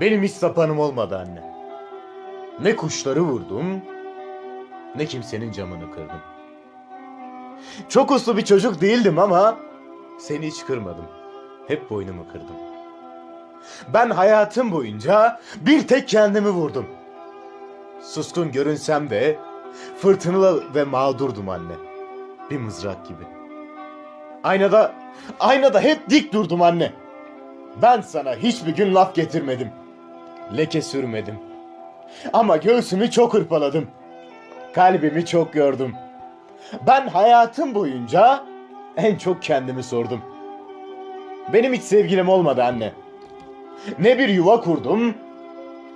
Benim hiç sapanım olmadı anne. Ne kuşları vurdum, ne kimsenin camını kırdım. Çok uslu bir çocuk değildim ama seni hiç kırmadım. Hep boynumu kırdım. Ben hayatım boyunca bir tek kendimi vurdum. Suskun görünsem de fırtınalı ve mağdurdum anne. Bir mızrak gibi. Aynada, aynada hep dik durdum anne. Ben sana hiçbir gün laf getirmedim. Leke sürmedim. Ama göğsümü çok hırpaladım. Kalbimi çok gördüm. Ben hayatım boyunca en çok kendimi sordum. Benim hiç sevgilim olmadı anne. Ne bir yuva kurdum,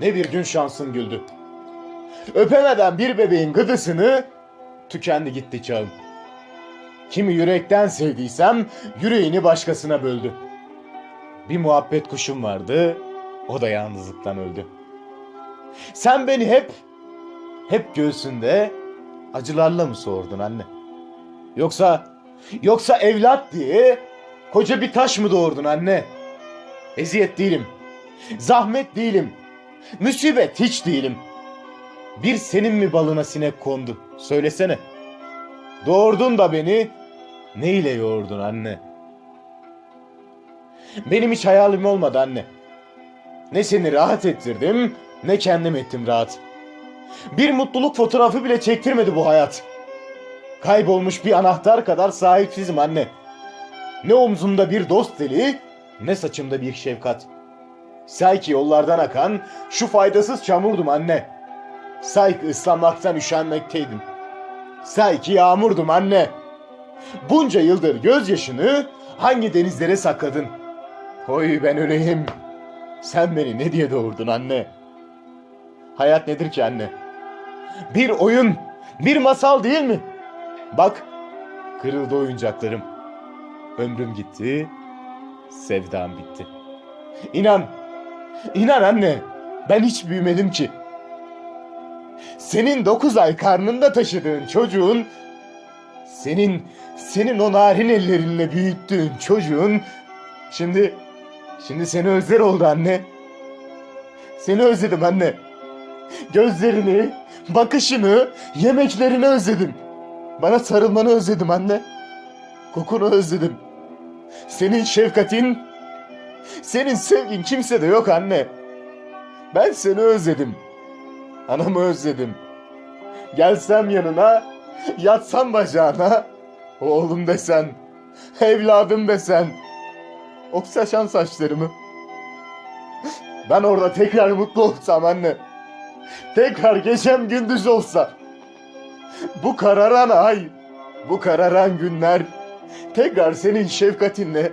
ne bir gün şansım güldü. Öpemeden bir bebeğin gıdısını tükendi gitti çağım. Kimi yürekten sevdiysem yüreğini başkasına böldü. Bir muhabbet kuşum vardı, o da yalnızlıktan öldü. Sen beni hep, hep göğsünde acılarla mı sordun anne? Yoksa, yoksa evlat diye koca bir taş mı doğurdun anne? Eziyet değilim, zahmet değilim, musibet hiç değilim. Bir senin mi balına sinek kondu? Söylesene. Doğurdun da beni ne ile yoğurdun anne? Benim hiç hayalim olmadı anne. Ne seni rahat ettirdim, ne kendim ettim rahat. Bir mutluluk fotoğrafı bile çektirmedi bu hayat. Kaybolmuş bir anahtar kadar sahipsizim anne. Ne omzumda bir dost deli, ne saçımda bir şefkat. Say ki yollardan akan şu faydasız çamurdum anne. Say ki ıslanmaktan üşenmekteydim. Say ki yağmurdum anne. Bunca yıldır gözyaşını hangi denizlere sakladın? Oy ben öleyim. Sen beni ne diye doğurdun anne? Hayat nedir ki anne? Bir oyun, bir masal değil mi? Bak, kırıldı oyuncaklarım. Ömrüm gitti, sevdam bitti. İnan, inan anne, ben hiç büyümedim ki. Senin dokuz ay karnında taşıdığın çocuğun, senin, senin o narin ellerinle büyüttüğün çocuğun, şimdi, şimdi seni özler oldu anne. Seni özledim anne. Gözlerini, bakışını, yemeklerini özledim. Bana sarılmanı özledim anne. Kokunu özledim. Senin şefkatin, senin sevgin kimsede yok anne. Ben seni özledim. Anamı özledim. Gelsem yanına, yatsam bacağına. Oğlum desen, evladım desen. Oksaşan saçlarımı. Ben orada tekrar mutlu olsam anne. Tekrar gecem gündüz olsa. Bu kararan ay, bu kararan günler tekrar senin şefkatinle,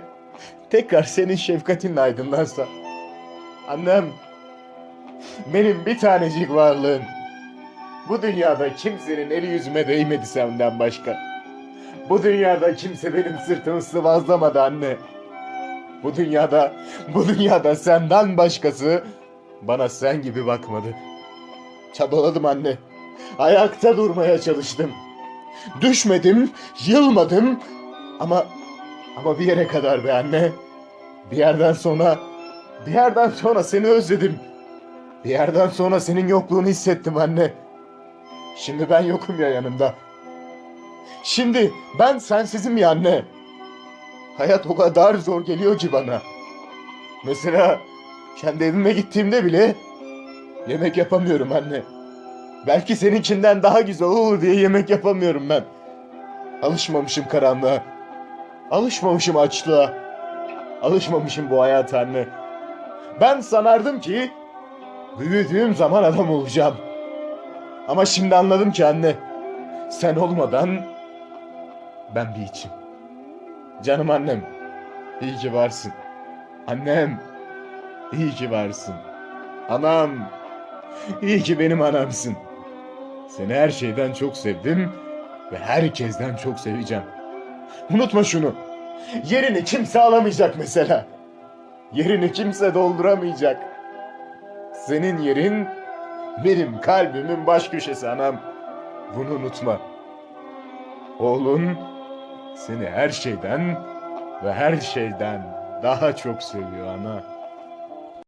tekrar senin şefkatinle aydınlansa. Annem, benim bir tanecik varlığım. Bu dünyada kimsenin eli yüzüme değmedi senden başka. Bu dünyada kimse benim sırtımı sıvazlamadı anne. Bu dünyada, bu dünyada senden başkası bana sen gibi bakmadı. Çabaladım anne. Ayakta durmaya çalıştım. Düşmedim, yılmadım ama ama bir yere kadar be anne. Bir yerden sonra bir yerden sonra seni özledim. Bir yerden sonra senin yokluğunu hissettim anne. Şimdi ben yokum ya yanımda. Şimdi ben sensizim ya anne. Hayat o kadar zor geliyor ki bana. Mesela kendi evime gittiğimde bile yemek yapamıyorum anne. Belki seninkinden daha güzel olur diye yemek yapamıyorum ben. Alışmamışım karanlığa. Alışmamışım açlığa. Alışmamışım bu hayata anne. Ben sanardım ki büyüdüğüm zaman adam olacağım. Ama şimdi anladım ki anne. Sen olmadan ben bir içim. Canım annem. iyi ki varsın. Annem. iyi ki varsın. Anam. iyi ki benim anamsın. Seni her şeyden çok sevdim ve herkesten çok seveceğim. Unutma şunu. Yerini kimse alamayacak mesela. Yerini kimse dolduramayacak. Senin yerin benim kalbimin baş köşesi anam. Bunu unutma. Oğlun seni her şeyden ve her şeyden daha çok seviyor ana.